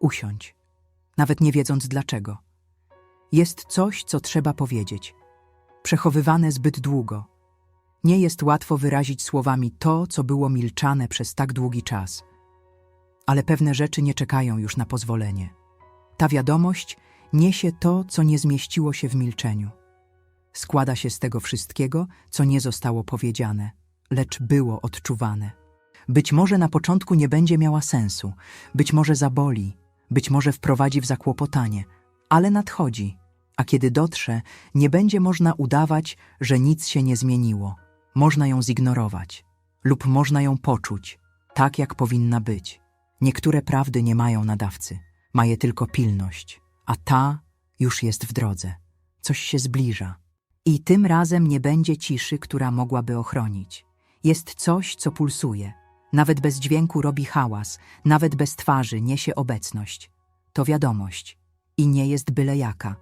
usiądź, nawet nie wiedząc dlaczego. Jest coś, co trzeba powiedzieć, przechowywane zbyt długo. Nie jest łatwo wyrazić słowami to, co było milczane przez tak długi czas. Ale pewne rzeczy nie czekają już na pozwolenie. Ta wiadomość niesie to, co nie zmieściło się w milczeniu. Składa się z tego wszystkiego, co nie zostało powiedziane, lecz było odczuwane. Być może na początku nie będzie miała sensu, być może zaboli, być może wprowadzi w zakłopotanie, ale nadchodzi, a kiedy dotrze, nie będzie można udawać, że nic się nie zmieniło. Można ją zignorować lub można ją poczuć, tak jak powinna być. Niektóre prawdy nie mają nadawcy, ma je tylko pilność, a ta już jest w drodze. Coś się zbliża. I tym razem nie będzie ciszy, która mogłaby ochronić. Jest coś, co pulsuje. Nawet bez dźwięku robi hałas, nawet bez twarzy niesie obecność. To wiadomość. I nie jest byle jaka.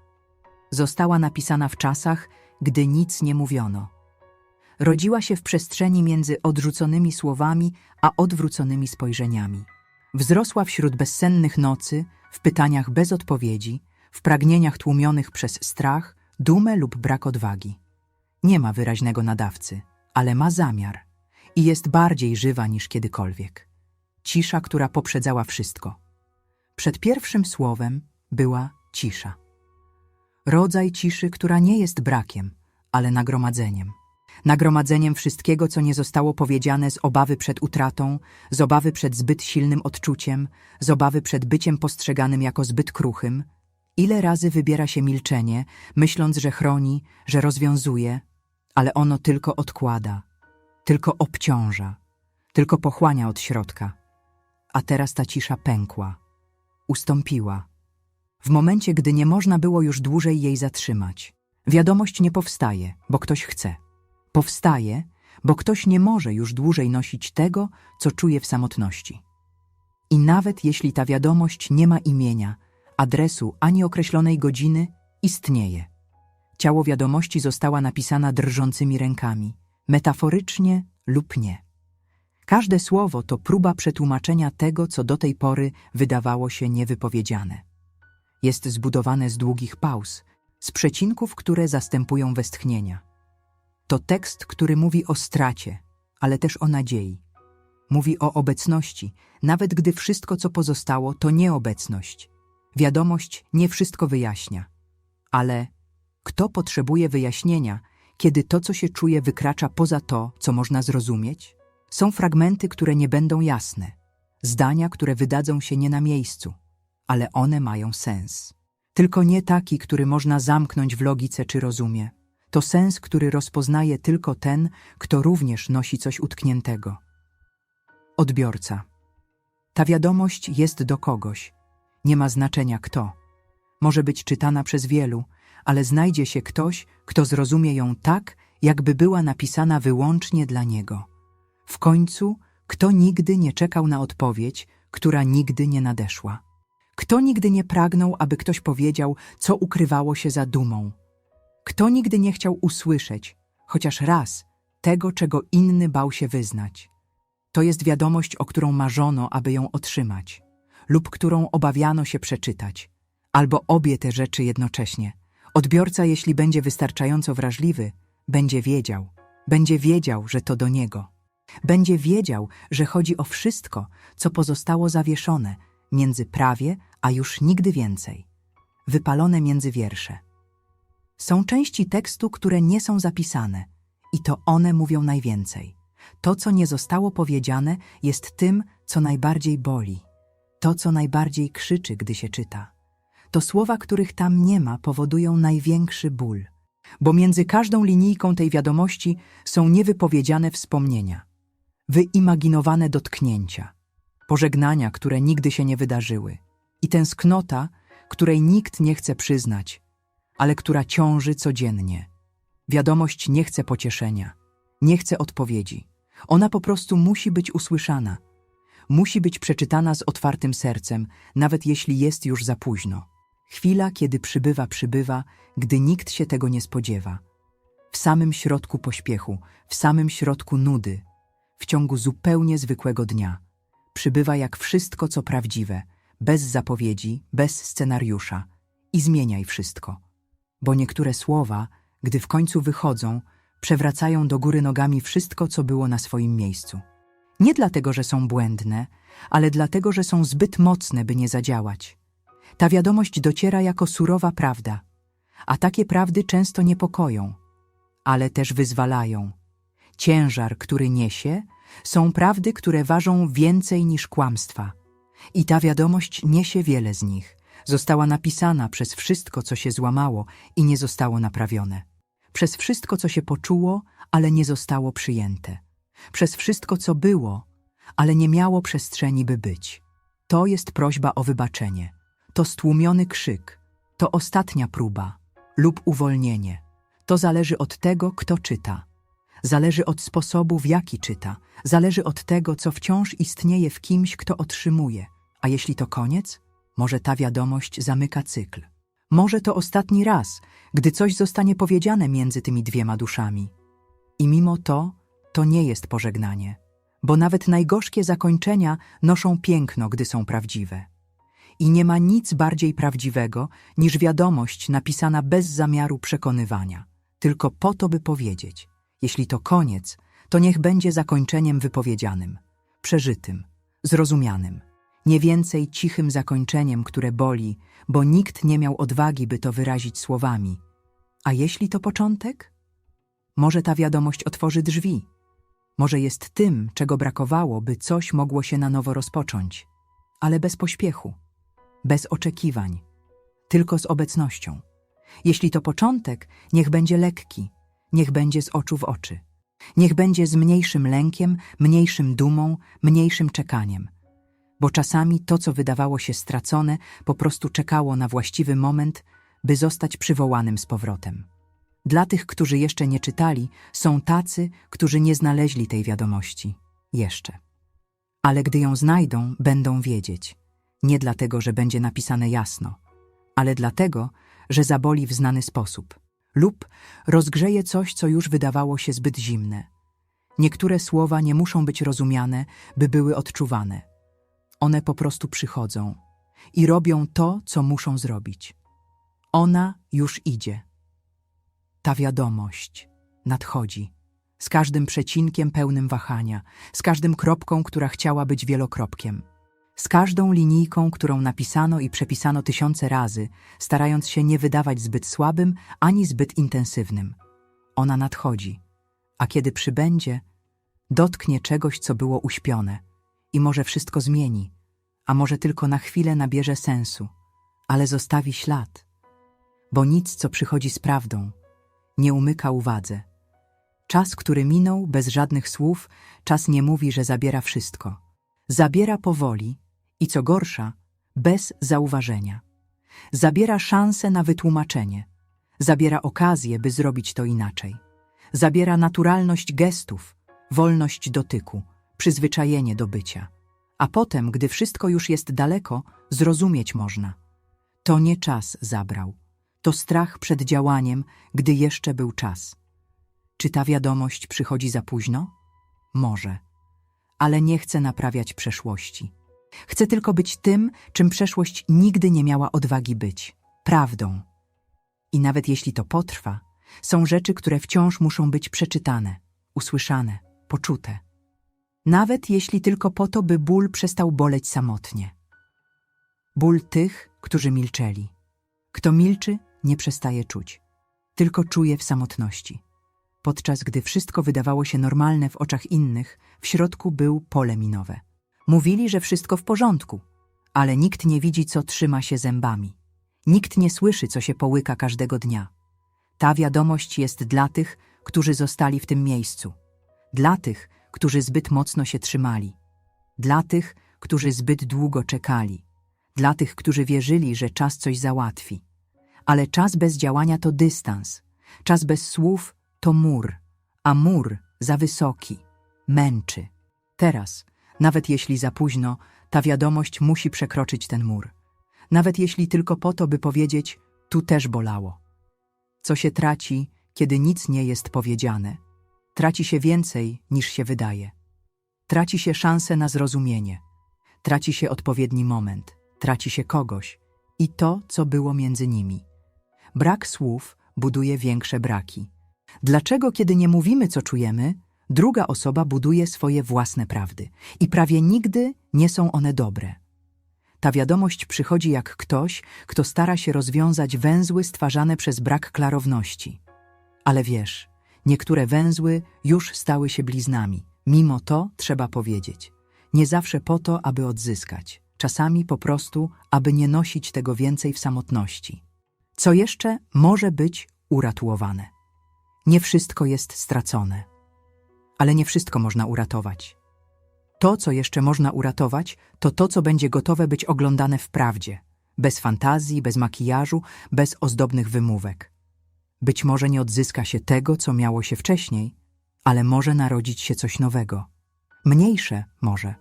Została napisana w czasach, gdy nic nie mówiono. Rodziła się w przestrzeni między odrzuconymi słowami a odwróconymi spojrzeniami. Wzrosła wśród bezsennych nocy, w pytaniach bez odpowiedzi, w pragnieniach tłumionych przez strach, dumę lub brak odwagi. Nie ma wyraźnego nadawcy, ale ma zamiar i jest bardziej żywa niż kiedykolwiek. Cisza, która poprzedzała wszystko. Przed pierwszym słowem była cisza. Rodzaj ciszy, która nie jest brakiem, ale nagromadzeniem. Nagromadzeniem wszystkiego, co nie zostało powiedziane z obawy przed utratą, z obawy przed zbyt silnym odczuciem, z obawy przed byciem postrzeganym jako zbyt kruchym. Ile razy wybiera się milczenie, myśląc, że chroni, że rozwiązuje, ale ono tylko odkłada, tylko obciąża, tylko pochłania od środka. A teraz ta cisza pękła, ustąpiła. W momencie, gdy nie można było już dłużej jej zatrzymać. Wiadomość nie powstaje, bo ktoś chce. Powstaje, bo ktoś nie może już dłużej nosić tego, co czuje w samotności. I nawet jeśli ta wiadomość nie ma imienia, adresu ani określonej godziny, istnieje. Ciało wiadomości została napisana drżącymi rękami, metaforycznie lub nie. Każde słowo to próba przetłumaczenia tego, co do tej pory wydawało się niewypowiedziane. Jest zbudowane z długich pauz, z przecinków, które zastępują westchnienia. To tekst, który mówi o stracie, ale też o nadziei. Mówi o obecności, nawet gdy wszystko, co pozostało, to nieobecność. Wiadomość nie wszystko wyjaśnia. Ale kto potrzebuje wyjaśnienia, kiedy to, co się czuje, wykracza poza to, co można zrozumieć? Są fragmenty, które nie będą jasne, zdania, które wydadzą się nie na miejscu, ale one mają sens. Tylko nie taki, który można zamknąć w logice czy rozumie. To sens, który rozpoznaje tylko ten, kto również nosi coś utkniętego. Odbiorca. Ta wiadomość jest do kogoś. Nie ma znaczenia kto. Może być czytana przez wielu, ale znajdzie się ktoś, kto zrozumie ją tak, jakby była napisana wyłącznie dla niego. W końcu, kto nigdy nie czekał na odpowiedź, która nigdy nie nadeszła. Kto nigdy nie pragnął, aby ktoś powiedział, co ukrywało się za dumą. Kto nigdy nie chciał usłyszeć, chociaż raz, tego, czego inny bał się wyznać. To jest wiadomość, o którą marzono, aby ją otrzymać, lub którą obawiano się przeczytać, albo obie te rzeczy jednocześnie. Odbiorca, jeśli będzie wystarczająco wrażliwy, będzie wiedział, będzie wiedział, że to do niego. Będzie wiedział, że chodzi o wszystko, co pozostało zawieszone między prawie, a już nigdy więcej. Wypalone między wiersze. Są części tekstu, które nie są zapisane, i to one mówią najwięcej. To, co nie zostało powiedziane, jest tym, co najbardziej boli, to, co najbardziej krzyczy, gdy się czyta. To słowa, których tam nie ma, powodują największy ból, bo między każdą linijką tej wiadomości są niewypowiedziane wspomnienia, wyimaginowane dotknięcia, pożegnania, które nigdy się nie wydarzyły, i tęsknota, której nikt nie chce przyznać, ale która ciąży codziennie. Wiadomość nie chce pocieszenia, nie chce odpowiedzi. Ona po prostu musi być usłyszana. Musi być przeczytana z otwartym sercem, nawet jeśli jest już za późno. Chwila, kiedy przybywa, przybywa, gdy nikt się tego nie spodziewa. W samym środku pośpiechu, w samym środku nudy, w ciągu zupełnie zwykłego dnia. Przybywa jak wszystko, co prawdziwe, bez zapowiedzi, bez scenariusza i zmieniaj wszystko. Bo niektóre słowa, gdy w końcu wychodzą, przewracają do góry nogami wszystko, co było na swoim miejscu. Nie dlatego, że są błędne, ale dlatego, że są zbyt mocne, by nie zadziałać. Ta wiadomość dociera jako surowa prawda, a takie prawdy często niepokoją, ale też wyzwalają. Ciężar, który niesie, są prawdy, które ważą więcej niż kłamstwa. I ta wiadomość niesie wiele z nich. Została napisana przez wszystko, co się złamało i nie zostało naprawione. Przez wszystko, co się poczuło, ale nie zostało przyjęte. Przez wszystko, co było, ale nie miało przestrzeni, by być. To jest prośba o wybaczenie. To stłumiony krzyk. To ostatnia próba lub uwolnienie. To zależy od tego, kto czyta. Zależy od sposobu, w jaki czyta. Zależy od tego, co wciąż istnieje w kimś, kto otrzymuje. A jeśli to koniec, może ta wiadomość zamyka cykl. Może to ostatni raz, gdy coś zostanie powiedziane między tymi dwiema duszami. I mimo to, to nie jest pożegnanie, bo nawet najgorzkie zakończenia noszą piękno, gdy są prawdziwe. I nie ma nic bardziej prawdziwego niż wiadomość napisana bez zamiaru przekonywania, tylko po to, by powiedzieć: jeśli to koniec, to niech będzie zakończeniem wypowiedzianym, przeżytym, zrozumianym, nie więcej cichym zakończeniem, które boli, bo nikt nie miał odwagi, by to wyrazić słowami. A jeśli to początek? Może ta wiadomość otworzy drzwi. Może jest tym, czego brakowało, by coś mogło się na nowo rozpocząć, ale bez pośpiechu, bez oczekiwań, tylko z obecnością. Jeśli to początek, niech będzie lekki, niech będzie z oczu w oczy. Niech będzie z mniejszym lękiem, mniejszym dumą, mniejszym czekaniem. Bo czasami to, co wydawało się stracone, po prostu czekało na właściwy moment, by zostać przywołanym z powrotem. Dla tych, którzy jeszcze nie czytali, są tacy, którzy nie znaleźli tej wiadomości. Jeszcze. Ale gdy ją znajdą, będą wiedzieć. Nie dlatego, że będzie napisane jasno, ale dlatego, że zaboli w znany sposób lub rozgrzeje coś, co już wydawało się zbyt zimne. Niektóre słowa nie muszą być rozumiane, by były odczuwane. One po prostu przychodzą i robią to, co muszą zrobić. Ona już idzie. Ta wiadomość nadchodzi. Z każdym przecinkiem pełnym wahania, z każdym kropką, która chciała być wielokropkiem. Z każdą linijką, którą napisano i przepisano tysiące razy, starając się nie wydawać zbyt słabym ani zbyt intensywnym. Ona nadchodzi, a kiedy przybędzie, dotknie czegoś, co było uśpione i może wszystko zmieni, a może tylko na chwilę nabierze sensu, ale zostawi ślad, bo nic, co przychodzi z prawdą, nie umyka uwadze. Czas, który minął bez żadnych słów, czas nie mówi, że zabiera wszystko. Zabiera powoli, i co gorsza, bez zauważenia. Zabiera szansę na wytłumaczenie, zabiera okazję, by zrobić to inaczej. Zabiera naturalność gestów, wolność dotyku, przyzwyczajenie do bycia. A potem, gdy wszystko już jest daleko, zrozumieć można. To nie czas zabrał. To strach przed działaniem, gdy jeszcze był czas. Czy ta wiadomość przychodzi za późno? Może. Ale nie chcę naprawiać przeszłości. Chcę tylko być tym, czym przeszłość nigdy nie miała odwagi być prawdą. I nawet jeśli to potrwa, są rzeczy, które wciąż muszą być przeczytane, usłyszane, poczute. Nawet jeśli tylko po to, by ból przestał boleć samotnie. Ból tych, którzy milczeli. Kto milczy, nie przestaje czuć, tylko czuje w samotności. Podczas gdy wszystko wydawało się normalne w oczach innych, w środku był pole minowe. Mówili, że wszystko w porządku, ale nikt nie widzi, co trzyma się zębami. Nikt nie słyszy, co się połyka każdego dnia. Ta wiadomość jest dla tych, którzy zostali w tym miejscu. Dla tych, którzy zbyt mocno się trzymali. Dla tych, którzy zbyt długo czekali. Dla tych, którzy wierzyli, że czas coś załatwi. Ale czas bez działania to dystans. Czas bez słów to mur, a mur za wysoki, męczy. Teraz, nawet jeśli za późno, ta wiadomość musi przekroczyć ten mur. Nawet jeśli tylko po to, by powiedzieć, tu też bolało. Co się traci, kiedy nic nie jest powiedziane? Traci się więcej, niż się wydaje. Traci się szansę na zrozumienie. Traci się odpowiedni moment. traci się kogoś i to, co było między nimi. Brak słów buduje większe braki. Dlaczego, kiedy nie mówimy, co czujemy, druga osoba buduje swoje własne prawdy i prawie nigdy nie są one dobre? Ta wiadomość przychodzi jak ktoś, kto stara się rozwiązać węzły stwarzane przez brak klarowności. Ale wiesz, niektóre węzły już stały się bliznami. Mimo to trzeba powiedzieć. Nie zawsze po to, aby odzyskać. Czasami po prostu, aby nie nosić tego więcej w samotności. Co jeszcze może być uratuowane? Nie wszystko jest stracone. Ale nie wszystko można uratować. To, co jeszcze można uratować, to to, co będzie gotowe być oglądane w prawdzie, bez fantazji, bez makijażu, bez ozdobnych wymówek. Być może nie odzyska się tego, co miało się wcześniej, ale może narodzić się coś nowego. Mniejsze może,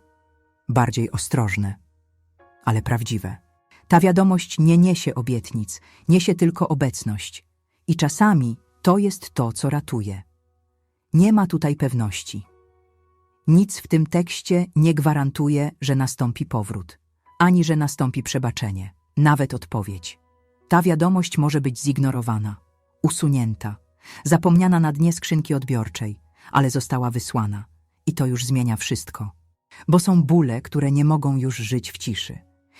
bardziej ostrożne, ale prawdziwe. Ta wiadomość nie niesie obietnic, niesie tylko obecność. I czasami to jest to, co ratuje. Nie ma tutaj pewności. Nic w tym tekście nie gwarantuje, że nastąpi powrót, ani że nastąpi przebaczenie, nawet odpowiedź. Ta wiadomość może być zignorowana, usunięta, zapomniana na dnie skrzynki odbiorczej, ale została wysłana. I to już zmienia wszystko. Bo są bóle, które nie mogą już żyć w ciszy.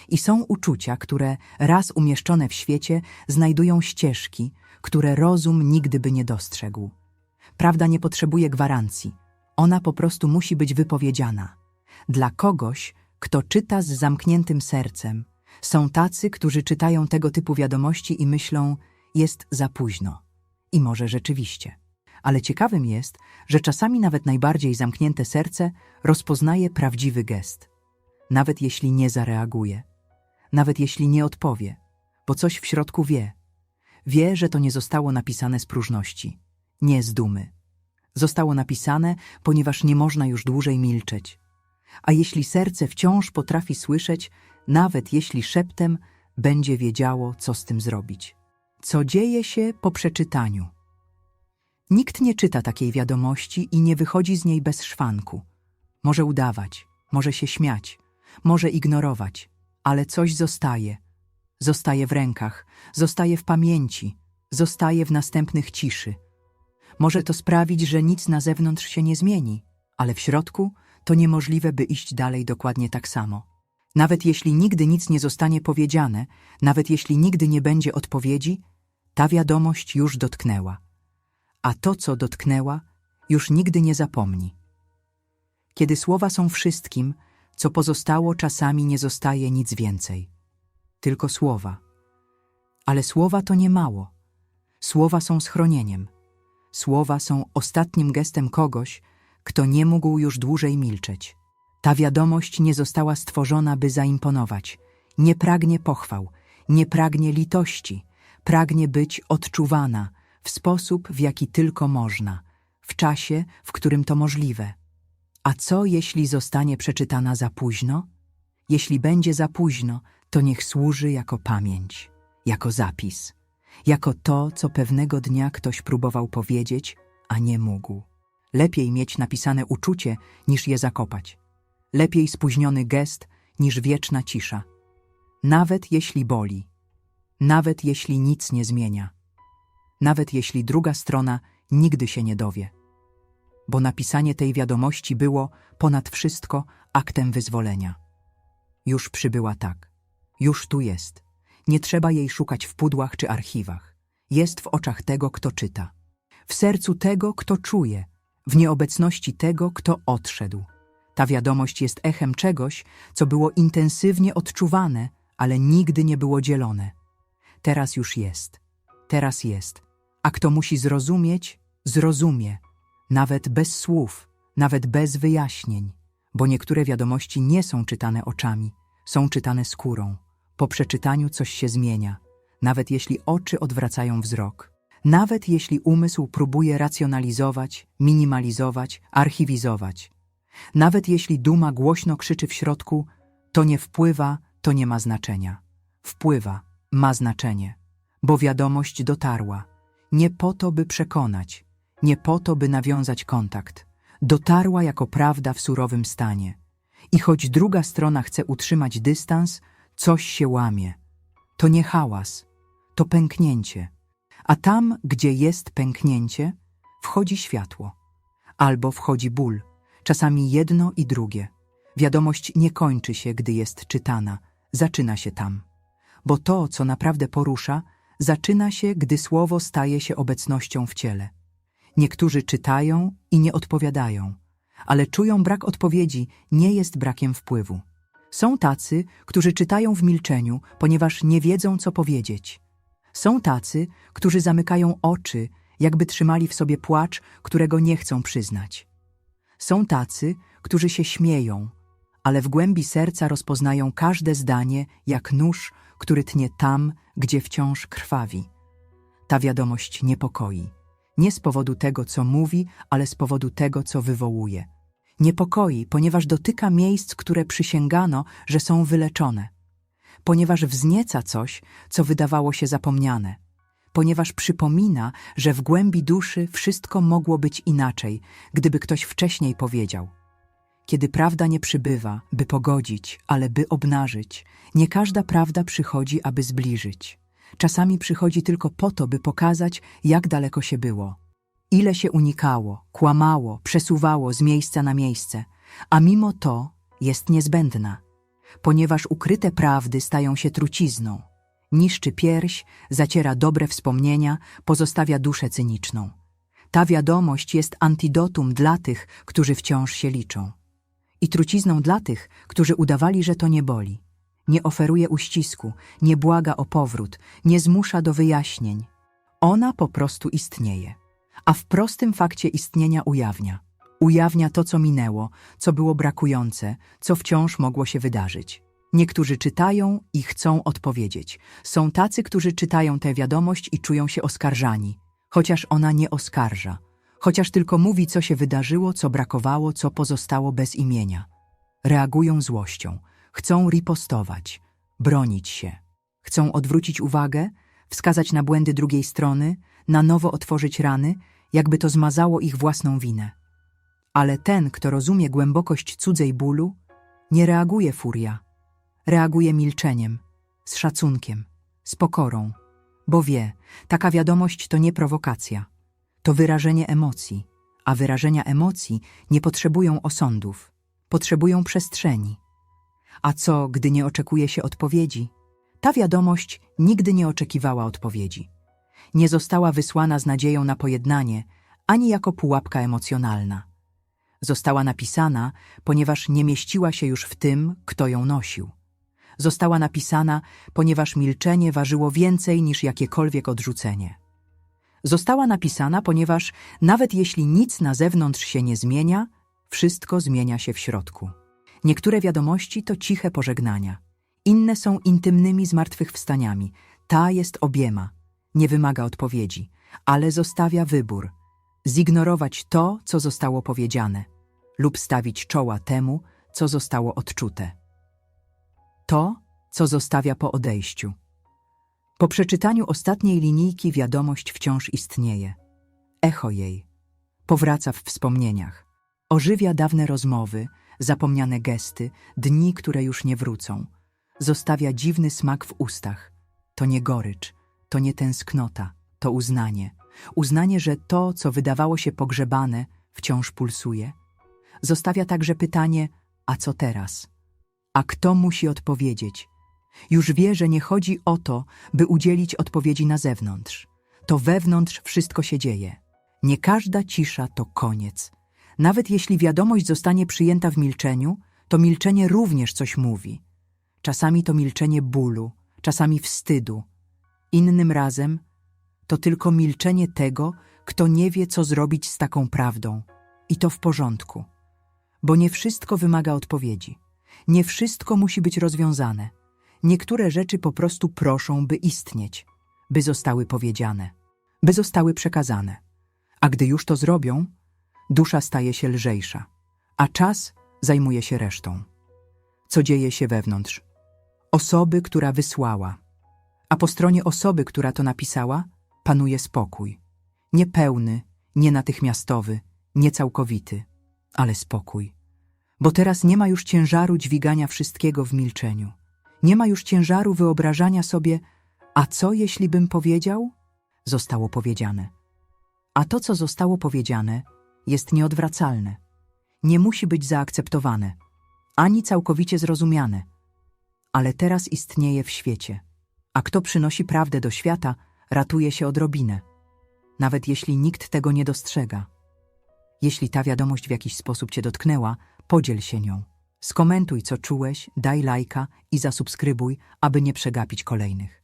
I są uczucia, które raz umieszczone w świecie znajdują ścieżki, które rozum nigdy by nie dostrzegł. Prawda nie potrzebuje gwarancji. Ona po prostu musi być wypowiedziana. Dla kogoś, kto czyta z zamkniętym sercem, są tacy, którzy czytają tego typu wiadomości i myślą, jest za późno. I może rzeczywiście. Ale ciekawym jest, że czasami nawet najbardziej zamknięte serce rozpoznaje prawdziwy gest. Nawet jeśli nie zareaguje, nawet jeśli nie odpowie, bo coś w środku wie. Wie, że to nie zostało napisane z próżności, nie z dumy. Zostało napisane, ponieważ nie można już dłużej milczeć. A jeśli serce wciąż potrafi słyszeć, nawet jeśli szeptem, będzie wiedziało, co z tym zrobić. Co dzieje się po przeczytaniu? Nikt nie czyta takiej wiadomości i nie wychodzi z niej bez szwanku. Może udawać, może się śmiać, może ignorować, ale coś zostaje. Zostaje w rękach, zostaje w pamięci, zostaje w następnych ciszy. Może to sprawić, że nic na zewnątrz się nie zmieni, ale w środku to niemożliwe, by iść dalej dokładnie tak samo. Nawet jeśli nigdy nic nie zostanie powiedziane, nawet jeśli nigdy nie będzie odpowiedzi, ta wiadomość już dotknęła. A to, co dotknęła, już nigdy nie zapomni. Kiedy słowa są wszystkim, co pozostało, czasami nie zostaje nic więcej. Tylko słowa. Ale słowa to nie mało. Słowa są schronieniem. Słowa są ostatnim gestem kogoś, kto nie mógł już dłużej milczeć. Ta wiadomość nie została stworzona, by zaimponować. Nie pragnie pochwał, nie pragnie litości, pragnie być odczuwana w sposób, w jaki tylko można, w czasie, w którym to możliwe. A co, jeśli zostanie przeczytana za późno? Jeśli będzie za późno, to niech służy jako pamięć, jako zapis, jako to, co pewnego dnia ktoś próbował powiedzieć, a nie mógł. Lepiej mieć napisane uczucie, niż je zakopać. Lepiej spóźniony gest, niż wieczna cisza. Nawet jeśli boli, nawet jeśli nic nie zmienia, nawet jeśli druga strona nigdy się nie dowie. Bo napisanie tej wiadomości było ponad wszystko aktem wyzwolenia. Już przybyła tak. Już tu jest. Nie trzeba jej szukać w pudłach czy archiwach. Jest w oczach tego, kto czyta. W sercu tego, kto czuje. W nieobecności tego, kto odszedł. Ta wiadomość jest echem czegoś, co było intensywnie odczuwane, ale nigdy nie było dzielone. Teraz już jest. Teraz jest. A kto musi zrozumieć, zrozumie. Nawet bez słów, nawet bez wyjaśnień. Bo niektóre wiadomości nie są czytane oczami, są czytane skórą. Po przeczytaniu coś się zmienia, nawet jeśli oczy odwracają wzrok. Nawet jeśli umysł próbuje racjonalizować, minimalizować, archiwizować. Nawet jeśli duma głośno krzyczy w środku, to nie wpływa, to nie ma znaczenia. Wpływa, ma znaczenie, bo wiadomość dotarła. Nie po to, by przekonać, nie po to, by nawiązać kontakt. Dotarła jako prawda w surowym stanie. I choć druga strona chce utrzymać dystans, Coś się łamie. To nie hałas, to pęknięcie. A tam, gdzie jest pęknięcie, wchodzi światło. Albo wchodzi ból, czasami jedno i drugie. Wiadomość nie kończy się, gdy jest czytana, zaczyna się tam. Bo to, co naprawdę porusza, zaczyna się, gdy słowo staje się obecnością w ciele. Niektórzy czytają i nie odpowiadają, ale czują brak odpowiedzi nie jest brakiem wpływu. Są tacy, którzy czytają w milczeniu, ponieważ nie wiedzą, co powiedzieć. Są tacy, którzy zamykają oczy, jakby trzymali w sobie płacz, którego nie chcą przyznać. Są tacy, którzy się śmieją, ale w głębi serca rozpoznają każde zdanie jak nóż, który tnie tam, gdzie wciąż krwawi. Ta wiadomość niepokoi. Nie z powodu tego, co mówi, ale z powodu tego, co wywołuje. Niepokoi, ponieważ dotyka miejsc, które przysięgano, że są wyleczone. Ponieważ wznieca coś, co wydawało się zapomniane. Ponieważ przypomina, że w głębi duszy wszystko mogło być inaczej, gdyby ktoś wcześniej powiedział. Kiedy prawda nie przybywa, by pogodzić, ale by obnażyć, nie każda prawda przychodzi, aby zbliżyć. Czasami przychodzi tylko po to, by pokazać, jak daleko się było. Ile się unikało, kłamało, przesuwało z miejsca na miejsce, a mimo to jest niezbędna, ponieważ ukryte prawdy stają się trucizną. Niszczy pierś, zaciera dobre wspomnienia, pozostawia duszę cyniczną. Ta wiadomość jest antidotum dla tych, którzy wciąż się liczą. I trucizną dla tych, którzy udawali, że to nie boli. Nie oferuje uścisku, nie błaga o powrót, nie zmusza do wyjaśnień. Ona po prostu istnieje a w prostym fakcie istnienia ujawnia. Ujawnia to, co minęło, co było brakujące, co wciąż mogło się wydarzyć. Niektórzy czytają i chcą odpowiedzieć. Są tacy, którzy czytają tę wiadomość i czują się oskarżani, chociaż ona nie oskarża, chociaż tylko mówi, co się wydarzyło, co brakowało, co pozostało bez imienia. Reagują złością, chcą ripostować, bronić się, chcą odwrócić uwagę, wskazać na błędy drugiej strony, na nowo otworzyć rany, jakby to zmazało ich własną winę. Ale ten, kto rozumie głębokość cudzej bólu, nie reaguje furia, reaguje milczeniem, z szacunkiem, z pokorą, bo wie, taka wiadomość to nie prowokacja, to wyrażenie emocji, a wyrażenia emocji nie potrzebują osądów, potrzebują przestrzeni. A co, gdy nie oczekuje się odpowiedzi? Ta wiadomość nigdy nie oczekiwała odpowiedzi nie została wysłana z nadzieją na pojednanie, ani jako pułapka emocjonalna. Została napisana, ponieważ nie mieściła się już w tym, kto ją nosił. Została napisana, ponieważ milczenie ważyło więcej niż jakiekolwiek odrzucenie. Została napisana, ponieważ nawet jeśli nic na zewnątrz się nie zmienia, wszystko zmienia się w środku. Niektóre wiadomości to ciche pożegnania, inne są intymnymi zmartwychwstaniami, ta jest obiema – nie wymaga odpowiedzi, ale zostawia wybór zignorować to, co zostało powiedziane, lub stawić czoła temu, co zostało odczute. To, co zostawia po odejściu. Po przeczytaniu ostatniej linijki wiadomość wciąż istnieje. Echo jej powraca w wspomnieniach, ożywia dawne rozmowy, zapomniane gesty, dni, które już nie wrócą. Zostawia dziwny smak w ustach. To nie gorycz, to nie tęsknota, to uznanie. Uznanie, że to, co wydawało się pogrzebane, wciąż pulsuje. Zostawia także pytanie, a co teraz? A kto musi odpowiedzieć? Już wie, że nie chodzi o to, by udzielić odpowiedzi na zewnątrz. To wewnątrz wszystko się dzieje. Nie każda cisza to koniec. Nawet jeśli wiadomość zostanie przyjęta w milczeniu, to milczenie również coś mówi. Czasami to milczenie bólu, czasami wstydu, Innym razem to tylko milczenie tego, kto nie wie, co zrobić z taką prawdą. I to w porządku. Bo nie wszystko wymaga odpowiedzi. Nie wszystko musi być rozwiązane. Niektóre rzeczy po prostu proszą, by istnieć, by zostały powiedziane, by zostały przekazane. A gdy już to zrobią, dusza staje się lżejsza, a czas zajmuje się resztą. Co dzieje się wewnątrz? Osoby, która wysłała, a po stronie osoby, która to napisała, panuje spokój. Niepełny, nienatychmiastowy, niecałkowity, ale spokój. Bo teraz nie ma już ciężaru dźwigania wszystkiego w milczeniu. Nie ma już ciężaru wyobrażania sobie, a co jeśli bym powiedział? Zostało powiedziane. A to, co zostało powiedziane, jest nieodwracalne. Nie musi być zaakceptowane, ani całkowicie zrozumiane, ale teraz istnieje w świecie. A kto przynosi prawdę do świata, ratuje się odrobinę, nawet jeśli nikt tego nie dostrzega. Jeśli ta wiadomość w jakiś sposób Cię dotknęła, podziel się nią. Skomentuj, co czułeś, daj lajka i zasubskrybuj, aby nie przegapić kolejnych.